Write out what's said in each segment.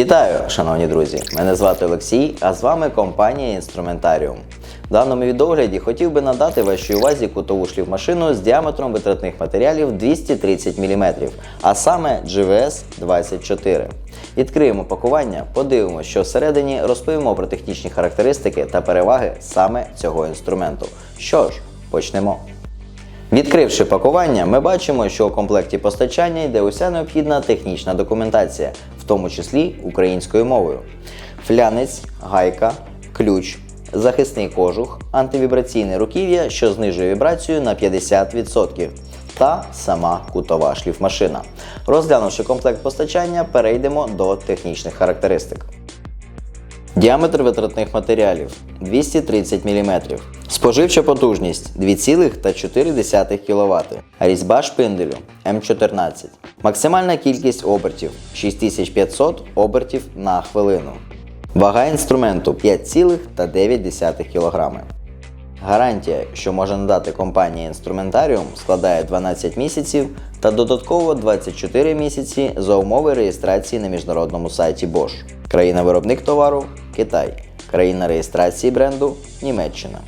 Вітаю, шановні друзі! Мене звати Олексій, а з вами компанія Інструментаріум. В даному відогляді хотів би надати вашій увазі кутову шліфмашину з діаметром витратних матеріалів 230 мм, а саме GVS 24. Відкриємо пакування, подивимося, що всередині розповімо про технічні характеристики та переваги саме цього інструменту. Що ж, почнемо. Відкривши пакування, ми бачимо, що у комплекті постачання йде уся необхідна технічна документація, в тому числі українською мовою. Флянець, гайка, ключ, захисний кожух, антивібраційне руків'я, що знижує вібрацію на 50%, та сама кутова шліфмашина. Розглянувши комплект постачання, перейдемо до технічних характеристик. Діаметр витратних матеріалів 230 мм. Споживча потужність 2,4 кВт. Різьба шпинделю М14. Максимальна кількість обертів 6500 обертів на хвилину. Вага інструменту 5,9 кг. Гарантія, що може надати компанія Інструментаріум, складає 12 місяців та додатково 24 місяці за умови реєстрації на міжнародному сайті Bosch. Країна-виробник товару Китай. Країна реєстрації бренду Німеччина.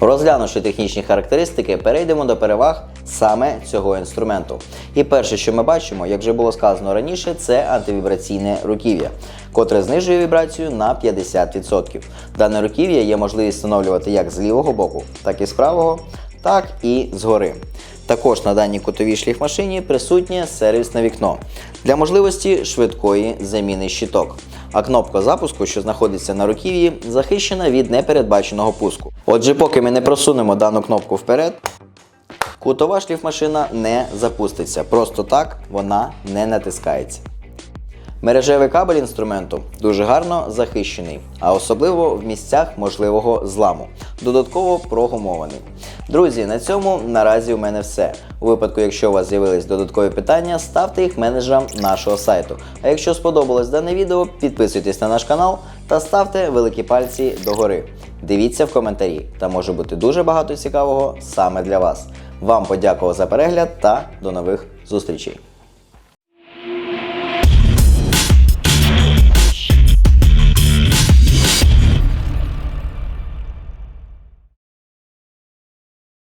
Розглянувши технічні характеристики, перейдемо до переваг саме цього інструменту. І перше, що ми бачимо, як вже було сказано раніше, це антивібраційне руків'я, котре знижує вібрацію на 50%. Дане руків'я є можливість встановлювати як з лівого боку, так і з правого, так і згори. Також на даній кутовій шліфмашині присутнє сервісне вікно для можливості швидкої заміни щиток. А кнопка запуску, що знаходиться на руків'ї, захищена від непередбаченого пуску. Отже, поки ми не просунемо дану кнопку вперед, кутова шліфмашина не запуститься. Просто так вона не натискається. Мережевий кабель інструменту дуже гарно захищений, а особливо в місцях можливого зламу. Додатково прогумований. Друзі, на цьому наразі у мене все. У випадку, якщо у вас з'явились додаткові питання, ставте їх менеджерам нашого сайту. А якщо сподобалось дане відео, підписуйтесь на наш канал та ставте великі пальці догори. Дивіться в коментарі, там може бути дуже багато цікавого саме для вас. Вам подякував за перегляд та до нових зустрічей!